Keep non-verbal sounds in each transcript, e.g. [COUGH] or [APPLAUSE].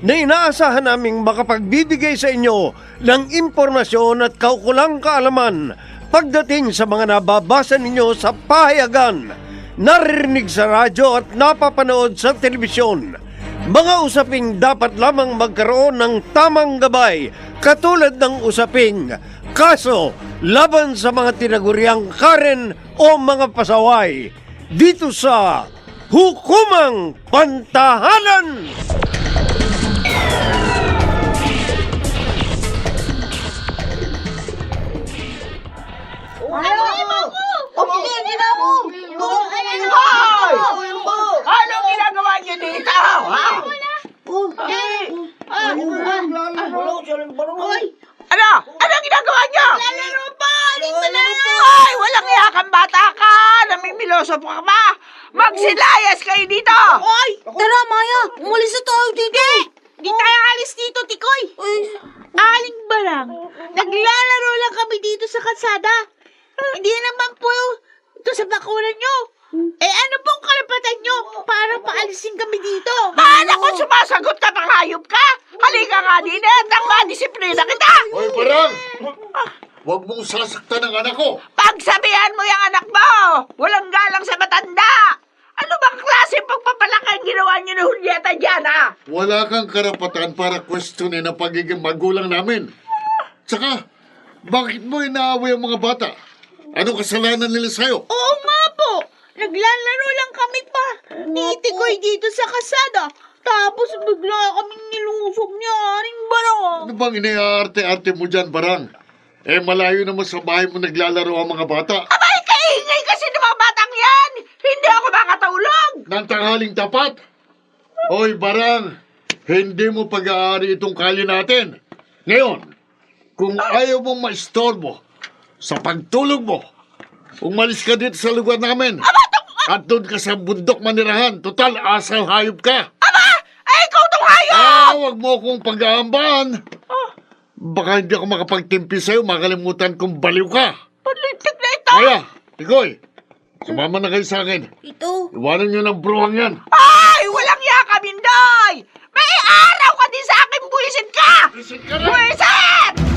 na inaasahan naming makapagbibigay sa inyo ng impormasyon at kaukulang kaalaman pagdating sa mga nababasa ninyo sa pahayagan, naririnig sa radyo at napapanood sa telebisyon. Mga usaping dapat lamang magkaroon ng tamang gabay katulad ng usaping kaso laban sa mga tinaguriang Karen o mga pasaway dito sa Hukumang Pantahanan! Hindi, ginawa mo! Hoy! Anong ginagawa niyo dito? Ha? Ano? Anong ginagawa niyo? Lalaro pa! Ay, walang iyakang bata ka! Namimiloso pa ka ba? Magsilayas kayo dito! Ay! Tara, Maya! Umalis na tayo dito! Di tayo alis dito, Tikoy! Aling barang, naglalaro lang kami dito sa kalsada. Hindi naman po ito sa bakuran nyo. Eh ano pong karapatan nyo para paalisin kami dito? Paano kung sumasagot ka pang hayop ka? Halika nga din at ang madisiplina kita! Hoy, parang! Huwag mong sasaktan ang anak ko! Pagsabihan mo yung anak mo! Walang galang sa matanda! Ano bang klase pagpapalaki ang ginawa niyo ni Julieta dyan, ha? Wala kang karapatan para questionin ang pagiging magulang namin. Tsaka, bakit mo inaaway ang mga bata? Anong kasalanan nila sa'yo? Oo nga po! Naglalaro lang kami pa ni Tikoy dito sa kasada. Tapos bigla kaming nilusog ni Aring Barang. Ano bang iniaarte-arte mo dyan, Barang? Eh, malayo naman sa bahay mo naglalaro ang mga bata. Abay, kaingay kasi ng mga batang yan! Hindi ako makatulog! Nang tanghaling tapat. Hoy, Barang, hindi mo pag-aari itong kali natin. Ngayon, kung ayaw mong maistorbo sa pagtulog mo, umalis ka dito sa lugar namin. At doon ka sa bundok manirahan. Total, asal hayop ka. Aba! Ay, ikaw tong hayop! Ah, wag mo akong pag-aambahan. Baka hindi ako makapagtimpi sa'yo, makalimutan kong baliw ka. Palitik na ito! Kaya, Tigoy, sumama na kayo sa akin. Ito. Iwanan nyo ng bruhang yan. Ay, walang yaka, Mindoy! May araw ka din sa akin, buwisit ka! Visit ka na! Buwisit!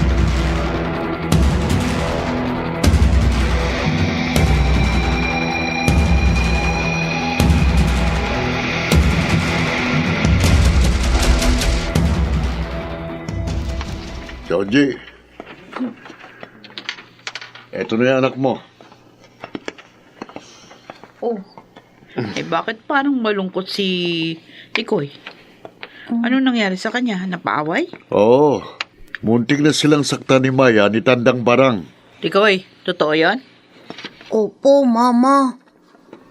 Joji, eto na yung anak mo. Oh. Eh bakit parang malungkot si Tikoy? Ano nangyari sa kanya? Napaaway? Oo, muntik na silang sakta ni Maya ni Tandang Barang. Tikoy, totoo yan? Opo, Mama.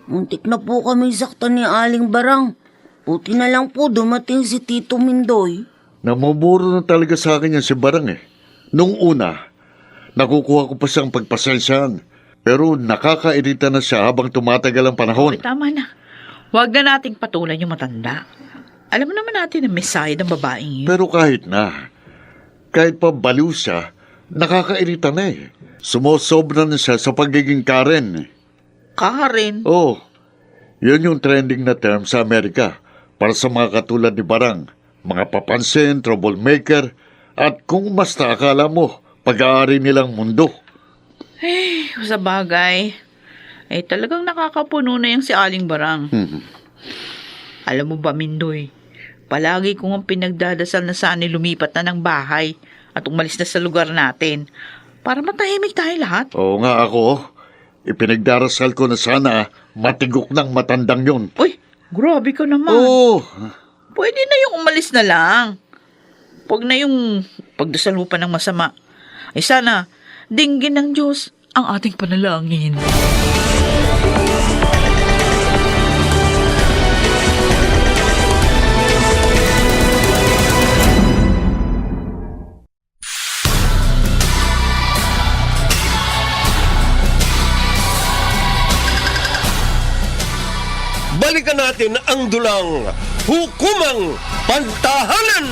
Muntik na po kami saktan ni Aling Barang. Buti na lang po dumating si Tito Mindoy. Namumuro na talaga sa akin yan si Barang eh. Nung una, nakukuha ko pa siyang pagpasensyahan. Pero nakakairita na siya habang tumatagal ang panahon. Eh, tama na. Huwag na nating patulan yung matanda. Alam mo naman natin na may side ang babaeng yun. Pero kahit na, kahit pa baliw siya, nakakairita na eh. Sumosobra na siya sa pagiging Karen. Karen. Oh, yun yung trending na term sa Amerika para sa mga katulad ni Barang, mga papansin, troublemaker, at kung mas akala mo, pag-aari nilang mundo. Eh, sa bagay. Eh, talagang nakakapuno na yung si Aling Barang. Hmm. Alam mo ba, Mindoy? Palagi ko ang pinagdadasal na sana lumipat na ng bahay at umalis na sa lugar natin para matahimik tayo lahat. Oo nga ako. Ipinagdarasal ko na sana matigok ng matandang yun. Uy, grabe ka naman. Oo. Pwede na yung umalis na lang. Huwag na yung pagdasal mo pa ng masama. Ay sana, dinggin ng Diyos ang ating panalangin. Balikan natin ang dulang hukumang pantahanan.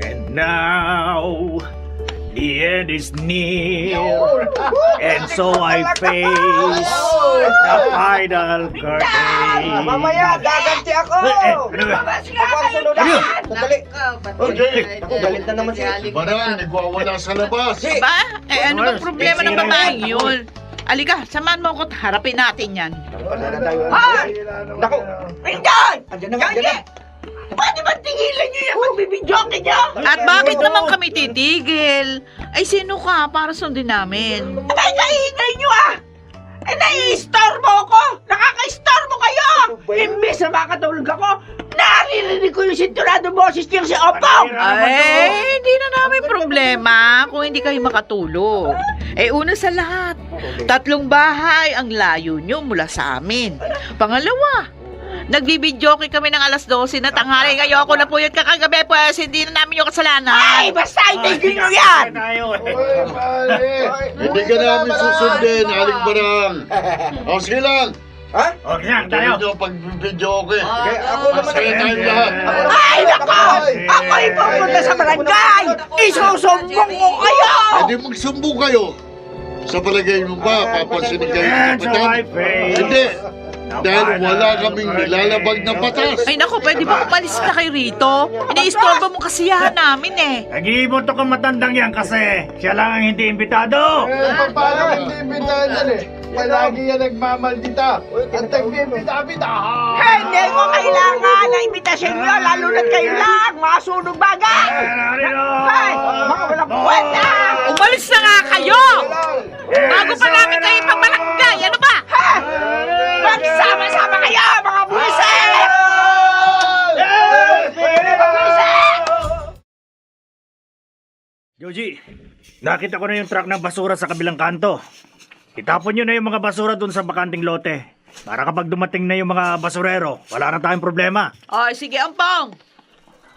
And now, the end is near. And so I face the final curtain. Mamaya, gaganti ako! Eh, eh, ano Ano? Sandali! Ako, galit na naman si... Barang, nagwawala sa labas. Ba? Eh, ano bang problema ng babaeng yun? Alika, samahan mo ako harapin natin yan. Hoy! Naku! Pindon! Andiyan na andiyan na! Pwede ba tigilan niyo yung magbibidyoke niyo? At bakit naman kami titigil? Ay, sino ka para sundin namin? Abay, kaingay niyo ah! Eh, nai-istorbo ko! Nakaka-istorbo kayo! Imbes na makatulog ako, naririnig ko yung sinturado boses niyang si Opong! Ay, hindi na namin problema kung hindi kayo makatulog. Eh, una sa lahat, tatlong bahay ang layo nyo mula sa amin. Pangalawa, nagbibidyoke kami ng alas 12 na tanghali. Ngayon ako na po yun kakagabi, pues hindi na namin yung kasalanan. Ay, basta itigil niyo yan! Tayo. Hindi ka namin susundin, Aling Barang. [LAUGHS] O sige lang. Okay lang, tayo. Hindi nyo pag-video ko eh. ako Masaya tayong lahat. Ay, nako! Ako'y pupunta sa barangay! Isusumbong ko kayo! Hindi magsumbong kayo. Sa palagay mo ba, papansinin kayo Hindi. Dahil wala kaming nilalabag na batas. Ay nako, pwede ba umalis na kayo rito? Iniistorbo mo kasiyahan namin eh. Nag-iibot ako matandang yan kasi siya lang ang hindi imbitado. Eh, paano hindi imbitahan yan eh? Palagi yan nagmamaldita. At nagbimbita-bita. Hindi ko kailangan ng imbitasyon nyo, lalo na't kayo lang, mga sunog bagay! Ay, mga walang kwenta! Umalis na nga kayo! Bago pa namin kayo ipabarangay, ano ba? Ha? Magsama-sama kayo, mga buwisit! Joji, nakita ko na yung truck ng basura sa kabilang kanto. Itapon nyo na yung mga basura dun sa bakanting lote. Para kapag dumating na yung mga basurero, wala na tayong problema. Ay, sige, Ampong.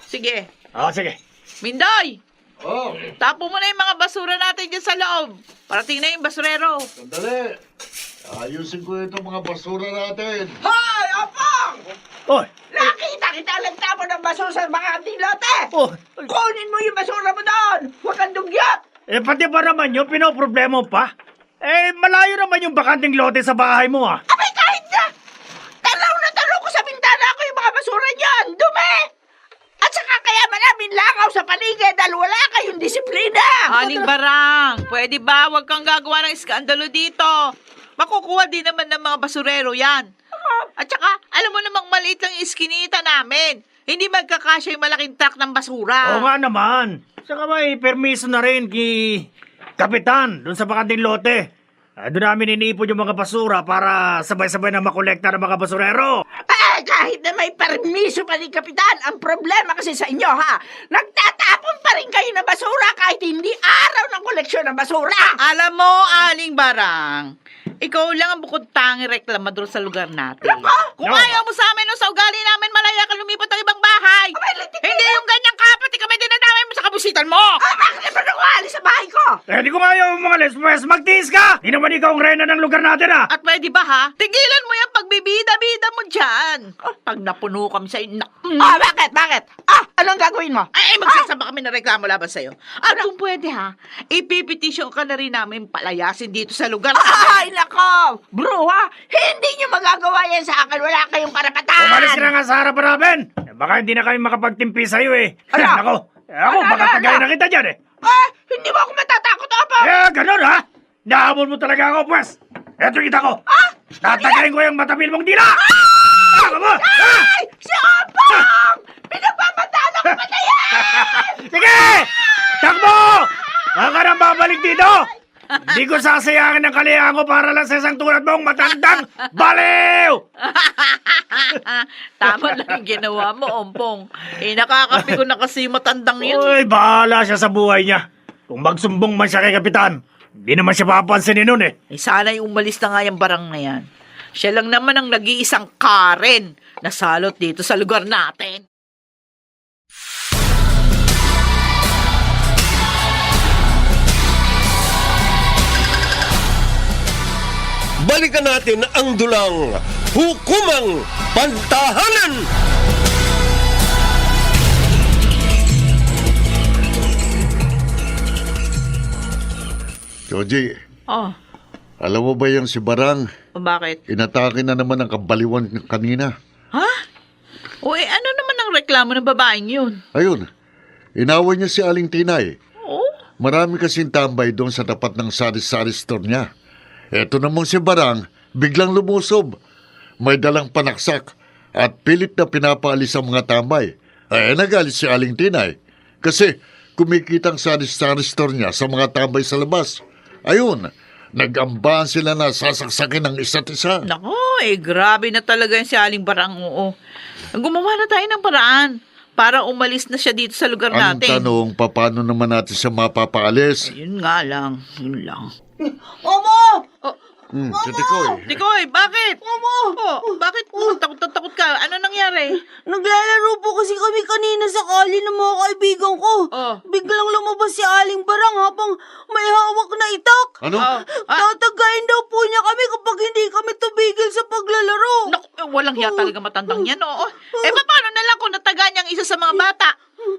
Sige. Oh, sige. Mindoy, Oh, tapo mo na yung mga basura natin dyan sa loob. Parating na yung basurero. sandali. Ayusin ko itong mga basura natin. Hoy, Opong! Oy! Nakita kita lang tapon ng basura sa mga ating lote! Oh! Kunin mo yung basura mo doon! Huwag kang dugyot! Eh, pati ba naman yun, pinoproblema mo pa? Eh, malayo naman yung bakanting lote sa bahay mo, ah. Abay, kahit na! Tanaw na tanaw ko sa bintana ko yung mga basura niyan! Dumi! At saka kaya maraming langaw sa paligid dahil wala kayong disiplina! Aling barang, pwede ba wag kang gagawa ng iskandalo dito? Makukuha din naman ng mga basurero yan. At saka, alam mo namang maliit lang yung iskinita namin. Hindi magkakasya yung malaking truck ng basura. Oo nga naman. Saka may permiso na rin kay Kapitan doon sa bakanting lote. Ah, doon namin iniipon yung mga basura para sabay-sabay na makolekta ng mga basurero. Eh, kahit na may permiso pa ni Kapitan, ang problema kasi sa inyo, ha? Nagtatapon pa rin kayo ng basura kahit hindi araw ng koleksyon ng basura! Alam mo, Aling Barang, ikaw lang ang bukod tangi reklamador sa lugar natin. Kung No. ayaw mo sa amin o sa ugali namin, malaya ka lumipat ng ibang bahay. Abay, Hindi yung ganyang kapati kami dinadamay kabusitan mo. Ah, bakit naman ako alis sa bahay ko? Eh, di ko nga ayaw mga lesbos, magtiis ka! Di naman ikaw ang reyna ng lugar natin, ah! At pwede ba ha? Tigilan mo yung pagbibida-bida mo dyan. Pag napuno kami sa'yo, na- Ah, bakit? Bakit? Ah, anong gagawin mo? ay, magsasaba kami ng reklamo laban sa'yo. At kung pwede ha, ipipetisyon ka na rin namin palayasin dito sa lugar Ay, nako! Bro, ha? Hindi nyo magagawa yan sa akin. Wala kayong karapatan! Umalis ka na nga sa harapan namin! Eh, baka hindi na kami makapagtimpi sa'yo eh. Ano? [LAUGHS] Ako, ako, Ano, baka ano, tagayin na kita dyan eh. Ah, hindi mo ako matatakot, Opo! Eh, ganun ha? Nahabol mo talaga ako, pues. Eto kita ko. Ah! Tatagayin ko yung matabil mong dila. Ah! Ano? Ah! Ay! Si Opong! Pinagpapataan ako patayin! Sige! Takbo! Huwag ka nang babalik dito! Hindi ko sasayangin ang kalihan ko para lang sa isang tulad mong matandang baliw! [LAUGHS] Tama lang yung ginawa mo, Ompong. Eh, nakakapi ko na kasi matandang yun. Uy, bahala siya sa buhay niya. Kung magsumbong man siya kay Kapitan, hindi naman siya papansinin nun eh. Eh, sana'y umalis na nga yung barang na yan. Siya lang naman ang nag-iisang Karen na salot dito sa lugar natin. Balikan natin ang dulang hukumang pantahanan. Joji, Oh, alam mo ba yung si Barang? bakit? Inatake na naman ang kabaliwan kanina. Ha? O eh, ano naman ang reklamo ng babaeng yun? Ayun, inaway niya si Aling Tinay. Oh, Marami kasing tambay doon sa tapat ng sari-sari store niya. Eto namang si Barang, biglang lumusob. May dalang panaksak at pilit na pinapaalis ang mga tambay. Ay, nagalit si Aling Tinay. Kasi kumikita ang sari-sari store niya sa mga tambay sa labas. Ayun, nag-ambahan sila na sasaksakin ng isa't isa. nako, eh, grabe na talaga yung si Aling Barang, oo. Gumawa na tayo ng paraan para umalis na siya dito sa lugar Ang natin. tanong, paano naman natin siya mapapaalis? Yun nga lang, yun lang. [LAUGHS] Opo! Hmm, si Tikoy. Dikoy, bakit? Opo! Oh, bakit takot na takot ka? Ano nangyari? Naglalaro po kasi kami kanina sa kali ng mga kaibigan ko. Oh. Biglang lumabas si Aling Barang habang may hawak na itak. Ano? Oh, ah, Tatagayin daw po niya kami kapag hindi kami tumigil sa paglalaro. naku, eh, walang hiya talaga matandang yan, oo. Eh, paano na lang kung nataga niya ang isa sa mga bata?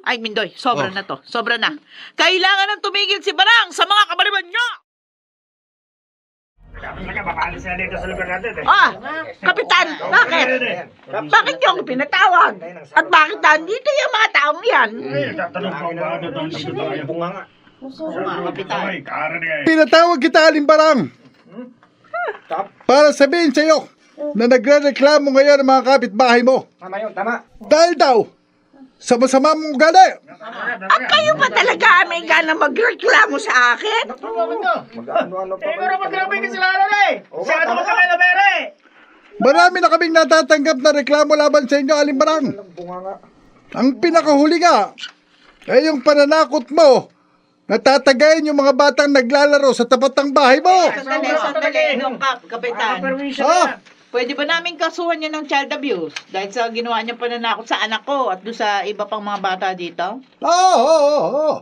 Ay, Mindoy, sobra Oh. na to. Sobra na. Kailangan ng tumigil si Barang sa mga kabaliban niya! Makaalis na dito sa lugar natin. Ah, Kapitan, bakit? Bakit ako pinatawag? At bakit nandito yung mga taong yan? Eh, tatanong pa ba doon dito tayo? Bunga nga. Eh. Pinatawag kita, Alimbarang. Para sabihin sa'yo na nagre-reklamo ngayon ang mga kapitbahay mo. Tama yun, tama. Dahil daw, sa masama mong ugali. At kayo pa talaga may gana magreklamo sa akin? Eh, pero magkarabi ka sila na eh. Siya ito magkakay na bere. Marami na kaming natatanggap na reklamo laban sa inyo, Alimbarang. Ang pinakahuli nga, ay yung pananakot mo na tatagayin yung mga batang naglalaro sa tapat ng bahay mo. Sandali, sandali, nung kap, kapitan. Ah, Pwede ba namin kasuhan niya ng child abuse? Dahil sa ginawa niyang pananakot sa anak ko at doon sa iba pang mga bata dito? oo, oo, oo.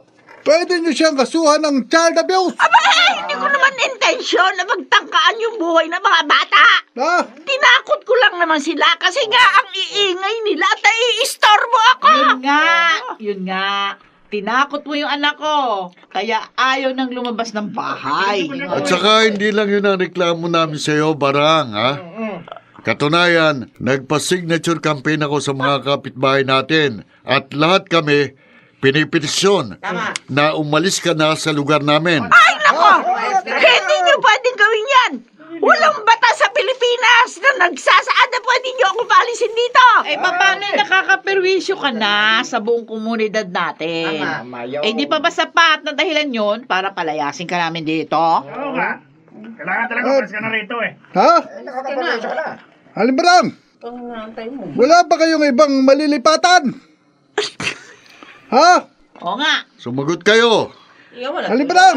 Pwede nyo siyang kasuhan ng child abuse. Aba, eh, hindi ko naman intensyon na magtangkaan yung buhay ng mga bata. Ah, Tinakot ko lang naman sila kasi nga ang iingay nila at naiistorbo ako. Yun nga, yun nga. Tinakot mo yung anak ko. Kaya ayaw nang lumabas ng bahay. At saka hindi lang yun ang reklamo namin sa iyo, Barang, ha? Katunayan, nagpa-signature campaign ako sa mga kapitbahay natin at lahat kami pinipetisyon na umalis ka na sa lugar namin. Ay, nako! Hindi nyo pwedeng gawin yan! Walang batas sa Pilipinas na nagsasaad na pwede nyo ako paalisin dito! Eh, paano yung nakakaperwisyo ka na sa buong komunidad natin? Eh, di pa ba sapat na dahilan yon para palayasin ka namin dito? Oo nga. Kailangan talaga umalis ka na rito eh. ha? Alimbarang, wala ba kayong ibang malilipatan? Ha? Oo nga. Sumagot kayo. Alimbarang,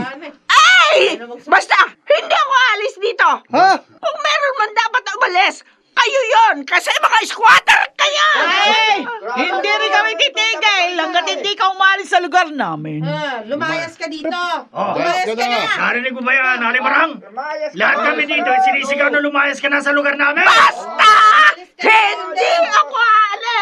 Ay! Basta, hindi ako alis dito! ha? Kung meron man dapat na umalis, kayo yon kasi mga squatter kayo! Ay! Hindi rin kami titigil hanggat hindi ka umalis sa lugar namin. lumayas ka dito. Oh, Lumayas ka na. narinig mo ba yan, Alimarang? Lahat kami dito, sinisigaw na lumayas ka na sa lugar namin. Basta! Hindi ako aalis!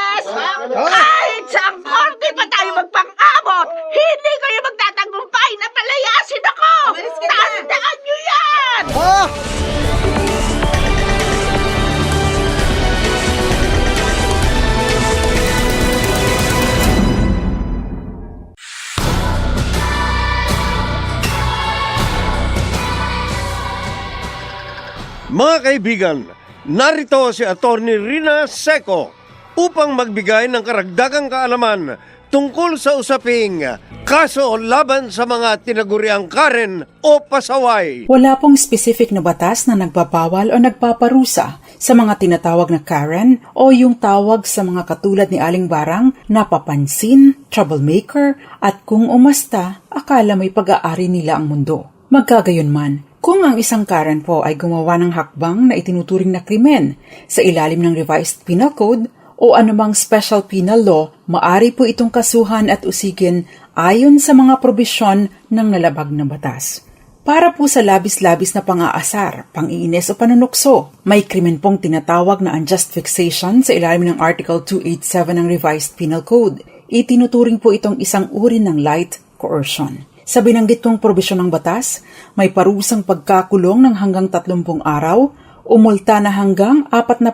Mga kaibigan, narito si Attorney Rina Seco upang magbigay ng karagdagang kaalaman tungkol sa usaping kaso laban sa mga tinaguriang Karen o pasaway. Wala pong specific na batas na nagbabawal o nagpaparusa sa mga tinatawag na Karen o yung tawag sa mga katulad ni Aling Barang na papansin, troublemaker at kung umasta, akala may pag-aari nila ang mundo. Magkagayon man, kung ang isang Karen po ay gumawa ng hakbang na itinuturing na krimen sa ilalim ng Revised Penal Code o anumang special penal law, maari po itong kasuhan at usigin ayon sa mga probisyon ng nalabag na batas. Para po sa labis-labis na pang-aasar, pang-iinis o panunukso, may krimen pong tinatawag na unjust fixation sa ilalim ng Article 287 ng Revised Penal Code. Itinuturing po itong isang uri ng light coercion. Sa binanggit kong probisyon ng batas, may parusang pagkakulong ng hanggang 30 araw o multa na hanggang 40,000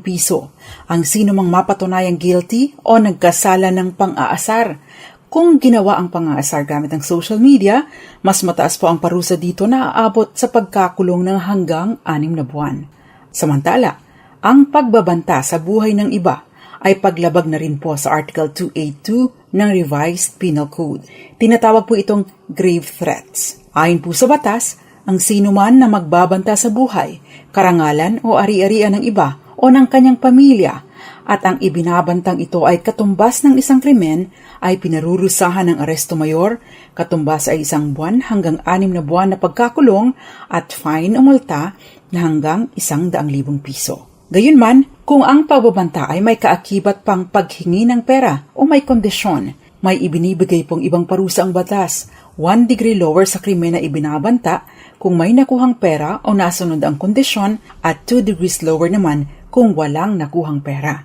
piso ang sino mang mapatunayang guilty o nagkasala ng pang-aasar. Kung ginawa ang pang-aasar gamit ang social media, mas mataas po ang parusa dito na aabot sa pagkakulong ng hanggang 6 na buwan. Samantala, ang pagbabanta sa buhay ng iba ay paglabag na rin po sa Article 282 ng Revised Penal Code. Tinatawag po itong grave threats. Ayon po sa batas, ang sino man na magbabanta sa buhay, karangalan o ari-arian ng iba o ng kanyang pamilya at ang ibinabantang ito ay katumbas ng isang krimen ay pinarurusahan ng aresto mayor, katumbas ay isang buwan hanggang anim na buwan na pagkakulong at fine o multa na hanggang isang daang libong piso. Gayunman, kung ang pagbabanta ay may kaakibat pang paghingi ng pera o may kondisyon, may ibinibigay pong ibang parusa ang batas, one degree lower sa krimen na ibinabanta kung may nakuhang pera o nasunod ang kondisyon at 2 degrees lower naman kung walang nakuhang pera.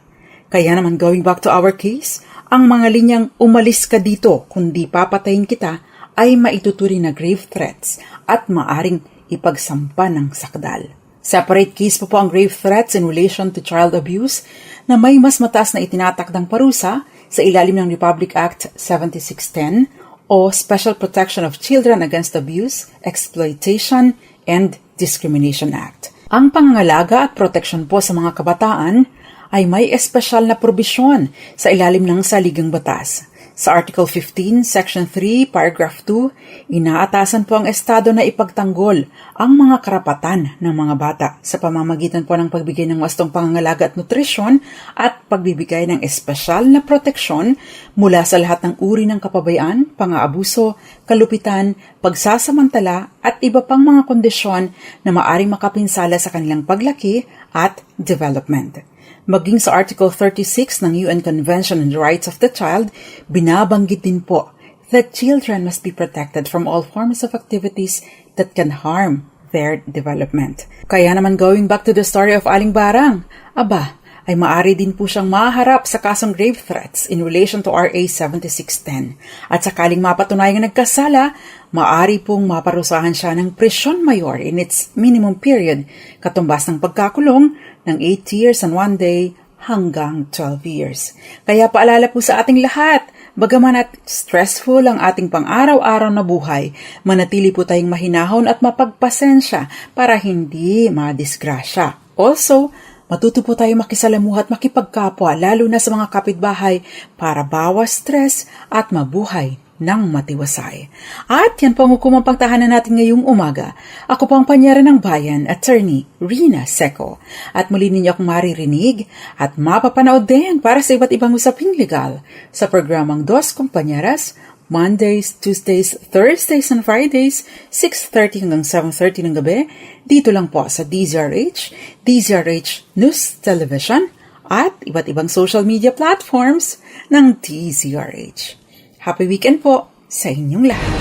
Kaya naman going back to our case, ang mga linyang umalis ka dito kundi papatayin kita ay maituturing na grave threats at maaring ipagsampa ng sakdal. Separate case po po ang grave threats in relation to child abuse na may mas mataas na itinatakdang parusa sa ilalim ng Republic Act 7610 o Special Protection of Children Against Abuse, Exploitation, and Discrimination Act. Ang pangangalaga at proteksyon po sa mga kabataan ay may espesyal na probisyon sa ilalim ng saligang batas. Sa Article 15, Section 3, Paragraph 2, inaatasan po ang Estado na ipagtanggol ang mga karapatan ng mga bata sa pamamagitan po ng pagbigay ng wastong pangangalaga at nutrisyon at pagbibigay ng espesyal na proteksyon mula sa lahat ng uri ng kapabayaan, pang-aabuso, kalupitan, pagsasamantala at iba pang mga kondisyon na maaring makapinsala sa kanilang paglaki at development. Maging sa Article 36 ng UN Convention on the Rights of the Child, binabanggit din po that children must be protected from all forms of activities that can harm their development. Kaya naman going back to the story of Aling Barang, aba, ay maari din po siyang maharap sa kasong grave threats in relation to RA 7610. At sakaling mapatunayang nagkasala, maari pong maparusahan siya ng presyon mayor in its minimum period, katumbas ng pagkakulong ng 8 years and 1 day hanggang 12 years. Kaya paalala po sa ating lahat, bagaman at stressful ang ating pang-araw-araw na buhay, manatili po tayong mahinahon at mapagpasensya para hindi madisgrasya. Also, matuto po tayo makisalamuha at makipagkapwa lalo na sa mga kapitbahay para bawas stress at mabuhay ng matiwasay. At yan po ang hukumang pagtahanan natin ngayong umaga. Ako po ang panyara ng bayan, Attorney Rina Seco. At muli ninyo akong maririnig at mapapanood din para sa iba't ibang usaping legal sa programang Dos Companyeras, Mondays, Tuesdays, Thursdays, and Fridays, 6.30 hanggang 7.30 ng gabi, dito lang po sa DZRH, DZRH News Television, at iba't ibang social media platforms ng DZRH. Happy weekend po sa inyong lahat.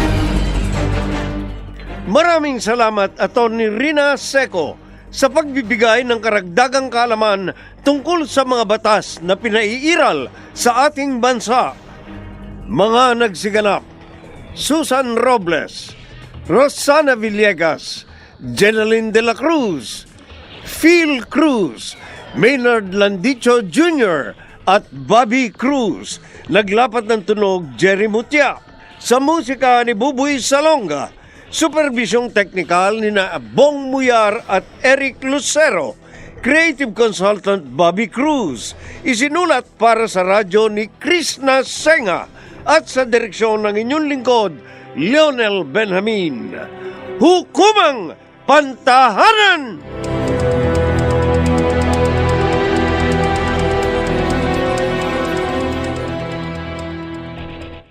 Maraming salamat Attorney Rina Seco sa pagbibigay ng karagdagang kaalaman tungkol sa mga batas na pinaiiral sa ating bansa. Mga nagsiganap, Susan Robles, Rosana Villegas, Jeneline de la Cruz, Phil Cruz, Maynard Landicho Jr., at Bobby Cruz. Naglapat ng tunog Jerry Mutia. Sa musika ni Bubuy Salonga. Supervisyong teknikal ni Bong Muyar at Eric Lucero. Creative consultant Bobby Cruz. Isinulat para sa radyo ni Krishna Senga at sa direksyon ng inyong lingkod, Lionel Benjamin. Hukumang Pantahanan!